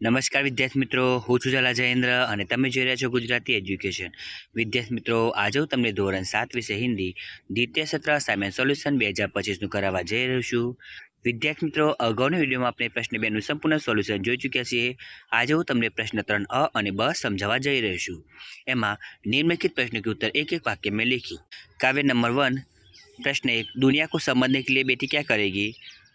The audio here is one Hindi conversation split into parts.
નમસ્કાર વિદ્યાર્થી મિત્રો, હું છું ઝાલા જયેન્દ્ર અને તમે જોઈ રહ્યા છો ગુજરાતી એજ્યુકેશન. વિદ્યાર્થી મિત્રો, આજે હું તમને ધોરણ સાત વિશે હિન્દી, દ્વિતીય સત્ર અસાઇનમેન્ટ સોલ્યુશન બે હજાર પચીસનું કરાવવા જઈ રહ્યો છું. વિદ્યાર્થી મિત્રો, અગાઉના વિડીયોમાં આપણે પ્રશ્ન બેનું સંપૂર્ણ સોલ્યુશન જોઈ ચૂક્યા છીએ. આજે હું તમને પ્રશ્ન ત્રણ અ અને બ સમજાવવા જઈ રહ્યો છું. એમાં નિમ્નલિખિત પ્રશ્ન કે ઉત્તર એક એક વાક્ય મેં લીખી કાવ્ય નંબર વન, પ્રશ્ન એક, દુનિયા કો સંબંધને કે લે બેટી ક્યાં કરેગી?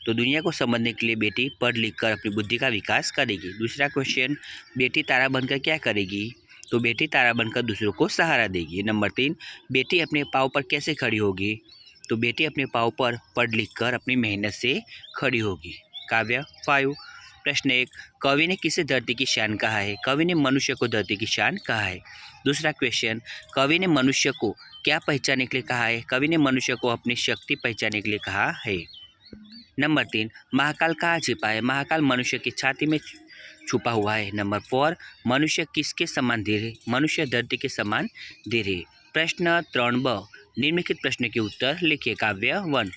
तो दुनिया को समझने के लिए बेटी पढ़ लिख कर अपनी बुद्धि का विकास करेगी। दूसरा क्वेश्चन बेटी तारा बनकर क्या करेगी? तो बेटी तारा बनकर दूसरों को सहारा देगी। नंबर तीन, बेटी अपने पाँव पर कैसे खड़ी होगी? तो बेटी अपने पाँव पर पढ़ लिख कर अपनी मेहनत से खड़ी होगी। काव्य, फाइव। प्रश्न एक, कवि ने किसे धरती की शान कहा है? कवि ने मनुष्य को धरती की शान कहा है। दूसरा क्वेश्चन कवि ने मनुष्य को क्या पहचानने के लिए कहा है? कवि ने मनुष्य को अपनी शक्ति पहचानने के लिए कहा है। नंबर तीन, महाकाल कहाँ छिपा है। महाकाल मनुष्य की छाती में छुपा हुआ है। नंबर फोर, मनुष्य किसके समान धीरे मनुष्य धरती के समान धीरे प्रश्न त्रण ब निम्नलिखित प्रश्न के उत्तर लिखिए। काव्य वन,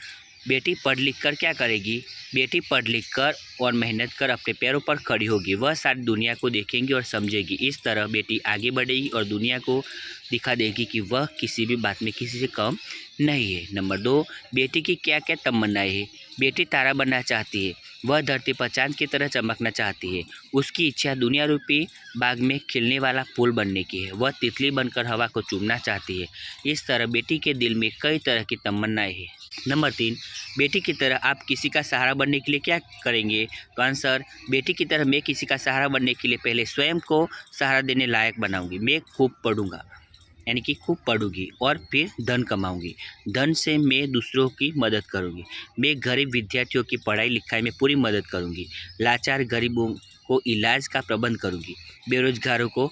बेटी पढ़ लिख कर क्या करेगी? बेटी पढ़ लिख कर और मेहनत कर अपने पैरों पर खड़ी होगी। वह सारी दुनिया को देखेंगी और समझेगी। इस तरह बेटी आगे बढ़ेगी और दुनिया को दिखा देगी कि वह किसी भी बात में किसी से कम नहीं है। नंबर दो, बेटी की क्या क्या तमन्नाएँ है? बेटी तारा बनना चाहती है। वह धरती पर चाँद की तरह चमकना चाहती है। उसकी इच्छा दुनिया रूपी बाग में खिलने वाला फूल बनने की है। वह तितली बनकर हवा को चूमना चाहती है। इस तरह बेटी के दिल में कई तरह की तमन्नाएँ हैं। नंबर तीन, बेटी की तरह आप किसी का सहारा बनने के लिए क्या करेंगे? तो आंसर, बेटी की तरह मैं किसी का सहारा बनने के लिए पहले स्वयं को सहारा देने लायक बनाऊँगी। मैं खूब पढ़ूँगा। यानी कि खूब पढ़ूँगी और फिर धन कमाऊँगी। धन से मैं दूसरों की मदद करूँगी। मैं गरीब विद्यार्थियों की पढ़ाई लिखाई में पूरी मदद करूँगी। लाचार गरीबों को इलाज का प्रबंध करूँगी। बेरोजगारों को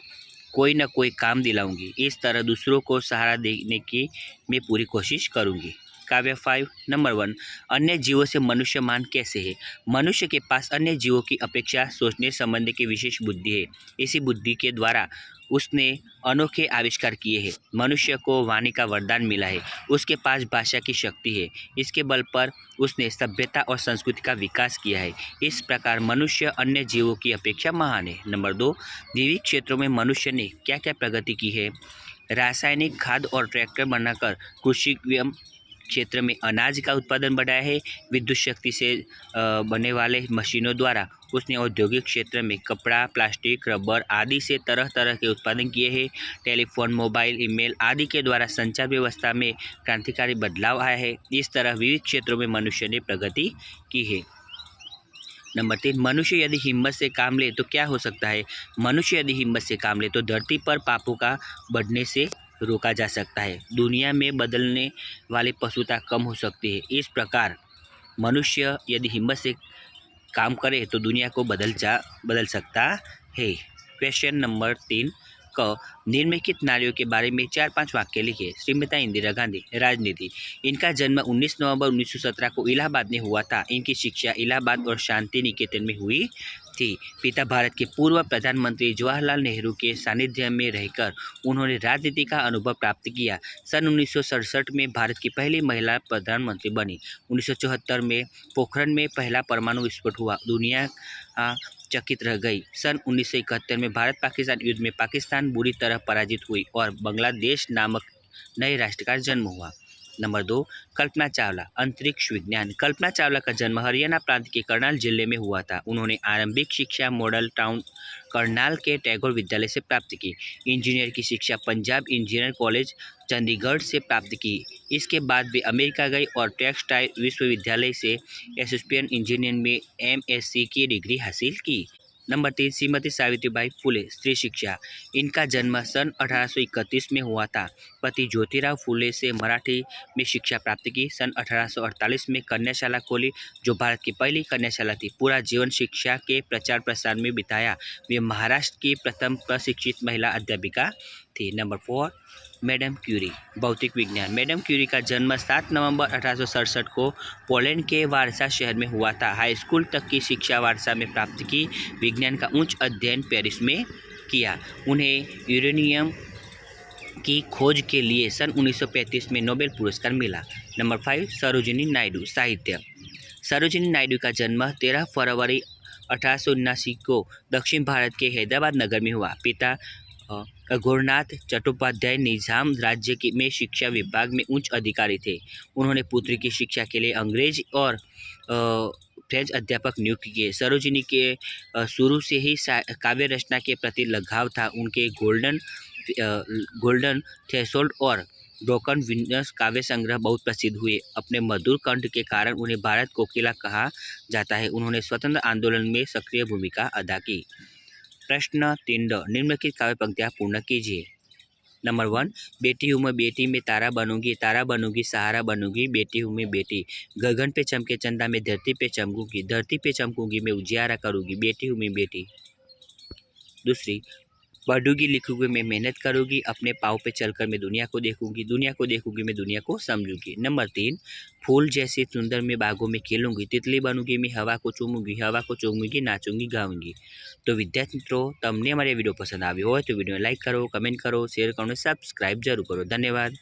कोई ना कोई काम दिलाऊँगी। इस तरह दूसरों को सहारा देने की मैं पूरी कोशिश करूँगी। काव्य फाइव नंबर वन अन्य जीवों से मनुष्य मान कैसे है? मनुष्य के पास अन्य जीवों की अपेक्षा सोचने समझने की विशेष बुद्धि है। इसी बुद्धि के द्वारा उसने अनोखे आविष्कार किए हैं। मनुष्य को वाणी का वरदान मिला है। उसके पास भाषा की शक्ति है। इसके बल पर उसने सभ्यता और संस्कृति का विकास किया है। इस प्रकार मनुष्य अन्य जीवों की अपेक्षा महान है। नंबर दो विविध क्षेत्रों में मनुष्य ने क्या क्या प्रगति की है? रासायनिक खाद और ट्रैक्टर बनाकर कृषि क्षेत्र में अनाज का उत्पादन बढ़ाया है। विद्युत शक्ति से बनने वाले मशीनों द्वारा उसने औद्योगिक क्षेत्र में कपड़ा, प्लास्टिक, रबर आदि से तरह तरह के उत्पादन किए हैं। टेलीफोन, मोबाइल, ईमेल आदि के द्वारा संचार व्यवस्था में क्रांतिकारी बदलाव आया है। इस तरह विविध क्षेत्रों में मनुष्य ने प्रगति की है। नंबर तीन, मनुष्य यदि हिम्मत से काम ले तो क्या हो सकता है? मनुष्य यदि हिम्मत से काम ले तो धरती पर पापों का बढ़ने से रोका जा सकता है। दुनिया में बदलने वाली पशुता कम हो सकती है। इस प्रकार मनुष्य यदि हिम्मत से काम करे तो दुनिया को बदल जा, बदल सकता है। क्वेश्चन नंबर तीन क निम्नलिखित नारियों के बारे में चार पाँच वाक्य लिखे श्रीमती इंदिरा गांधी, राजनीति। इनका जन्म 19 नवंबर 1917 को इलाहाबाद में हुआ था। इनकी शिक्षा इलाहाबाद और शांति निकेतन में हुई थी। पिता भारत के पूर्व प्रधानमंत्री जवाहरलाल नेहरू के सानिध्य में रहकर उन्होंने राजनीति का अनुभव प्राप्त किया। सन उन्नीस सौ सड़सठ में भारत की पहली महिला प्रधानमंत्री बनी। उन्नीस सौ चौहत्तर में पोखरण में पहला परमाणु विस्फोट हुआ। दुनिया चकित रह गई। सन उन्नीस में भारत पाकिस्तान युद्ध में पाकिस्तान बुरी तरह पराजित हुई और बांग्लादेश नामक नए राष्ट्र का जन्म हुआ। नंबर दो, कल्पना चावला, अंतरिक्ष विज्ञान। कल्पना चावला का जन्म हरियाणा प्रांत के करनाल ज़िले में हुआ था। उन्होंने आरंभिक शिक्षा मॉडल टाउन करनाल के टैगोर विद्यालय से प्राप्त की। इंजीनियर की शिक्षा पंजाब इंजीनियर कॉलेज, चंडीगढ़ से प्राप्त की। इसके बाद वे अमेरिका गई और टेक्सटाइल विश्वविद्यालय से एसोसिएशन इंजीनियर में एमएससी की डिग्री हासिल की। नंबर तीन, श्रीमती सावित्रीबाई फुले, स्त्री शिक्षा। इनका जन्म सन 1831 में हुआ था। पति ज्योतिराव फुले से मराठी में शिक्षा प्राप्त की। सन 1848 में कन्याशाला खोली, जो भारत की पहली कन्याशाला थी। पूरा जीवन शिक्षा के प्रचार प्रसार में बिताया। वे महाराष्ट्र की प्रथम प्रशिक्षित महिला अध्यापिका थी। नंबर फोर मैडम क्यूरी, भौतिक विज्ञान। मैडम क्यूरी का जन्म 7 नवंबर अठारह सौ सड़सठ को पोलैंड के वारसा शहर में हुआ था। हाई स्कूल तक की शिक्षा वारसा में प्राप्त की, विज्ञान का उच्च अध्ययन पेरिस में किया। उन्हें यूरेनियम की खोज के लिए सन 1935 में नोबेल पुरस्कार मिला। नंबर फाइव, सरोजिनी नायडू, साहित्य। सरोजिनी नायडू का जन्म 13 फरवरी अठारह को दक्षिण भारत के हैदराबाद नगर में हुआ। पिता अघोरनाथ चट्टोपाध्याय निज़ाम राज्य की में शिक्षा विभाग में उच्च अधिकारी थे। उन्होंने पुत्री की शिक्षा के लिए अंग्रेज़ और फ्रेंच अध्यापक नियुक्त किए। सरोजिनी के शुरू से ही काव्य रचना के प्रति लगाव था। उनके गोल्डन गोल्डन थ्रेसोल्ड और ब्रोकन विनस काव्य संग्रह बहुत प्रसिद्ध हुए। अपने मधुर कंठ के कारण उन्हें भारत कोकिला कहा जाता है। उन्होंने स्वतंत्र आंदोलन में सक्रिय भूमिका अदा की। प्रश्न तीन निम्नलिखित काव्य पंक्तियाँ पूर्ण कीजिए। नंबर वन, बेटी हूँ मैं, बेटी में तारा बनूँगी तारा बनूँगी, सहारा बनूँगी, बेटी हूँ मैं, बेटी। गगन पे चमके, चंदा में धरती पे चमकूँगी, धरती पे चमकूँगी, मैं उजियारा करूँगी, बेटी हूँ मैं, बेटी। दूसरी पढ़ूँगी, लिखूँगी, मैं मेहनत करूँगी, अपने पाँव पे चलकर मैं दुनिया को देखूँगी, दुनिया को देखूँगी, मैं दुनिया को समझूँगी। नंबर तीन, फूल जैसे सुंदर में बागों में खेलूँगी, तितली बनूँगी, मैं हवा को चूमूँगी, हवा को चूमूँगी, नाचूँगी, गाऊँगी। तो विद्यार्थी मित्रों तमने हमारे वीडियो पसंद आई हो तो वीडियो लाइक करो, कमेंट करो, शेयर करो, सब्सक्राइब ज़रूर करो। धन्यवाद।